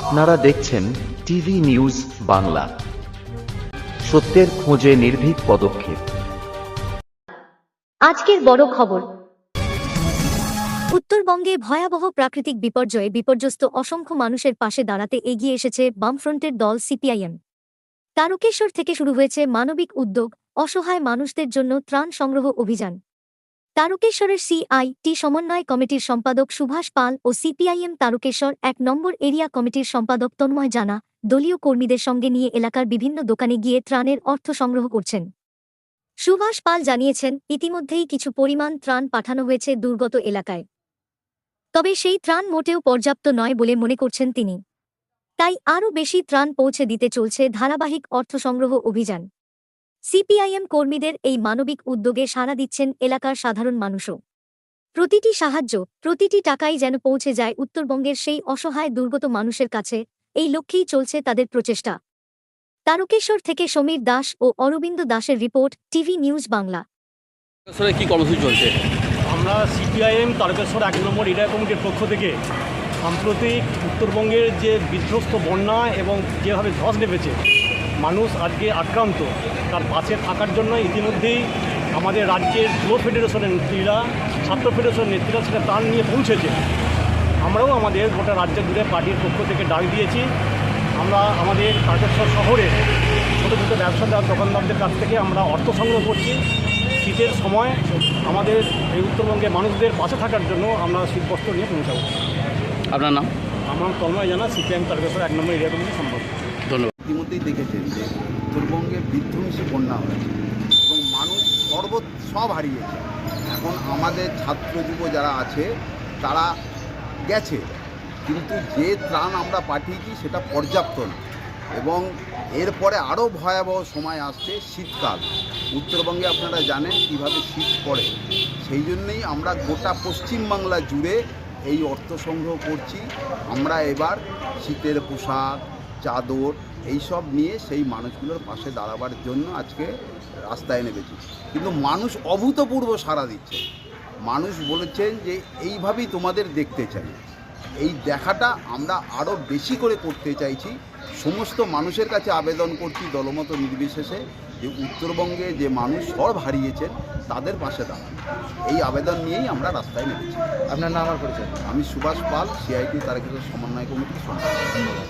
আপনারা দেখছেন TV news Bangla. সত্যের খোঁজে নির্ভীক পদক্ষেপ। আজকের বড় খবর। উত্তরবঙ্গে ভয়াবহ প্রাকৃতিক বিপর্যয়ে বিপর্যস্ত অসংখ্য মানুষের পাশে দাঁড়াতে এগিয়ে এসেছে বামফ্রন্টের দল সিপিআইএম। তারকেশ্বর থেকে শুরু হয়েছে মানবিক উদ্যোগ অসহায় মানুষদের জন্য ত্রাণ সংগ্রহ অভিযান। তারকেশ্বরের সিআইটি সমন্বয় কমিটির সম্পাদক সুভাষ পাল ও সিপিআইএম তারকেশ্বর এক নম্বর এরিয়া কমিটির সম্পাদক তন্ময় জানা, দলীয় কর্মীদের সঙ্গে নিয়ে এলাকার বিভিন্ন দোকানে গিয়ে ত্রাণের অর্থ সংগ্রহ করছেন। সুভাষ পাল জানিয়েছেন, ইতিমধ্যেই কিছু পরিমাণ ত্রাণ পাঠানো হয়েছে দুর্গত এলাকায়। তবে সেই ত্রাণ মোটেও পর্যাপ্ত নয় বলে মনে করছেন তিনি। তাই আরও বেশি ত্রাণ পৌঁছে দিতে চলছে ধারাবাহিক অর্থ সংগ্রহ অভিযান। সিপিআইএম কর্মীদের এই মানবিক উদ্যোগে সাড়া দিচ্ছেন এলাকার সাধারণ মানুষও। প্রতিটি সাহায্য প্রতিটি টাকাই যেন পৌঁছে যায় উত্তরবঙ্গের সেই অসহায় দুর্গত মানুষের কাছে এই লক্ষ্যেই চলছে তাদের প্রচেষ্টা। তারকেশ্বর থেকে সমীর দাস ও অরবিন্দ দাসের রিপোর্ট টিভি নিউজ বাংলা। কি কর্মসূচি চলছে? আমরা সিপিআইএম তারকেশ্বর এক নম্বর এরিয়া কমিটির পক্ষ থেকে সাম্প্রতিক উত্তরবঙ্গের যে বিধ্বস্ত বন্যা এবং যেভাবে ধস নেমেছে মানুষ আজকে আক্রান্ত। তার পাশে থাকার জন্য ইতিমধ্যেই আমাদের রাজ্যের যুব ফেডারেশনের নেত্রীরা ছাত্র ফেডারেশনের নেত্রীরা সেটা ত্রাণ নিয়ে পৌঁছেছে। আমরাও আমাদের গোটা রাজ্য জুড়ে পার্টির পক্ষ থেকে ডাক দিয়েছি। আমরা আমাদের তারকেশ্বর শহরে ছোটো ছোটো ব্যবসাদার দোকানদারদের কাছ থেকে আমরা অর্থ সংগ্রহ করছি। শীতের সময় আমাদের এই উত্তরবঙ্গের মানুষদের পাশে থাকার জন্য আমরা শীতবস্ত্র নিয়ে পৌঁছাবো। আপনার নাম? আমার তন্ময় জানা সিপিএম তারকেশ্বর এক নম্বর এরিয়া কমিটি সম্ভব ইতিমধ্যেই দেখেছেন যে উত্তরবঙ্গে বিধ্বংসী বন্যা হয়েছে এবং মানুষ সর্বত সব হারিয়েছে। এখন আমাদের ছাত্র যুব যারা আছে, তারা গেছে। কিন্তু যে ত্রাণ আমরা পাঠিয়েছি সেটা পর্যাপ্ত না। এবং এরপরে আরও ভয়াবহ সময় আসছে শীতকাল। উত্তরবঙ্গে আপনারা জানেন কীভাবে শীত পড়ে। সেই জন্যেই আমরা গোটা পশ্চিমবাংলা জুড়ে এই অর্থ সংগ্রহ করছি। আমরা এবার শীতের পোশাক, চাদর এইসব নিয়ে সেই মানুষগুলোর পাশে দাঁড়াবার জন্য আজকে রাস্তায় নেমেছি কিন্তু মানুষ অভূতপূর্ব সাড়া দিচ্ছে। মানুষ বলেছেন যে এইভাবেই তোমাদের দেখতে চাই। এই দেখাটা আমরা আরও বেশি করে করতে চাইছি। সমস্ত মানুষের কাছে আবেদন করছি দলমত নির্বিশেষে যে উত্তরবঙ্গে যে মানুষ সব হারিয়েছেন তাদের পাশে দাঁড়ান। এই আবেদন নিয়েই আমরা রাস্তায় নেমেছি। আপনার নাম আর পরিচয়? আমি সুভাষ পাল সিআইটি তারকেশ্বর সমন্বয় কমিটির সম্পাদক